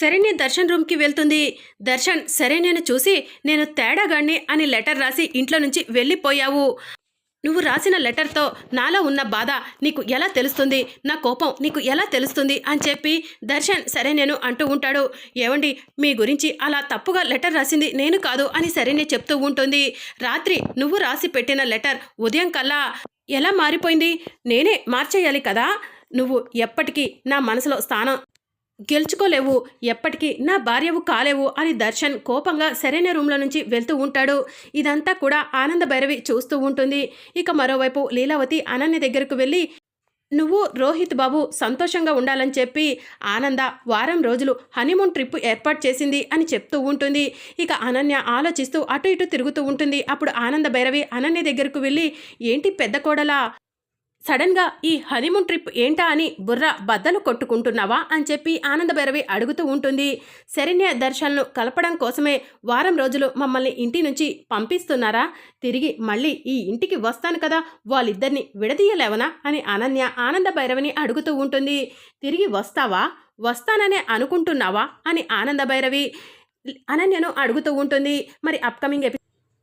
శరణ్య దర్శన్ రూమ్కి వెళ్తుంది. దర్శన్ శరణ్యను చూసి నేను తేడాగాడిని అని లెటర్ రాసి ఇంట్లో నుంచి వెళ్ళిపోయావు. నువ్వు రాసిన లెటర్తో నాలో ఉన్న బాధ నీకు ఎలా తెలుస్తుంది? నా కోపం నీకు ఎలా తెలుస్తుంది? అని చెప్పి దర్శన్ సరే నేను అంటూ ఉంటాడు. ఏమండి మీ గురించి అలా తప్పుగా లెటర్ రాసింది నేను కాదు అని సరేనే చెప్తూ ఉంటుంది. రాత్రి నువ్వు రాసి పెట్టిన లెటర్ ఉదయం కల్లా ఎలా మారిపోయింది? నేనే మార్చేయాలి కదా? నువ్వు ఎప్పటికీ నా మనసులో స్థానం గెలుచుకోలేవు. ఎప్పటికీ నా భార్యవు కాలేవు అని దర్శన్ కోపంగా సరైన రూమ్లో నుంచి వెళ్తూ ఉంటాడు. ఇదంతా కూడా ఆనంద భైరవి చూస్తూ ఉంటుంది. ఇక మరోవైపు లీలావతి అనన్య దగ్గరకు వెళ్ళి నువ్వు రోహిత్ బాబు సంతోషంగా ఉండాలని చెప్పి ఆనంద వారం రోజులు హనీమూన్ ట్రిప్ ఏర్పాటు చేసింది అని చెప్తూ ఉంటుంది. ఇక అనన్య ఆలోచిస్తూ అటు ఇటు తిరుగుతూ ఉంటుంది. అప్పుడు ఆనంద భైరవి అనన్య దగ్గరకు వెళ్ళి ఏంటి పెద్ద కోడలా? సడన్గా ఈ హనీమూన్ ట్రిప్ ఏంటా అని బుర్ర బద్దలు కొట్టుకుంటున్నావా అని చెప్పి ఆనంద భైరవి అడుగుతూ ఉంటుంది. శరణ్య దర్శనను కలపడం కోసమే వారం రోజులు మమ్మల్ని ఇంటి నుంచి పంపిస్తున్నారా? తిరిగి మళ్ళీ ఈ ఇంటికి వస్తాను కదా వాళ్ళిద్దరిని విడదీయలేవనా? అని అనన్య ఆనంద భైరవిని అడుగుతూ ఉంటుంది. తిరిగి వస్తావా? వస్తాననే అనుకుంటున్నావా? అని ఆనంద భైరవి అనన్యను అడుగుతూ ఉంటుంది. మరి అప్కమింగ్ ఎపి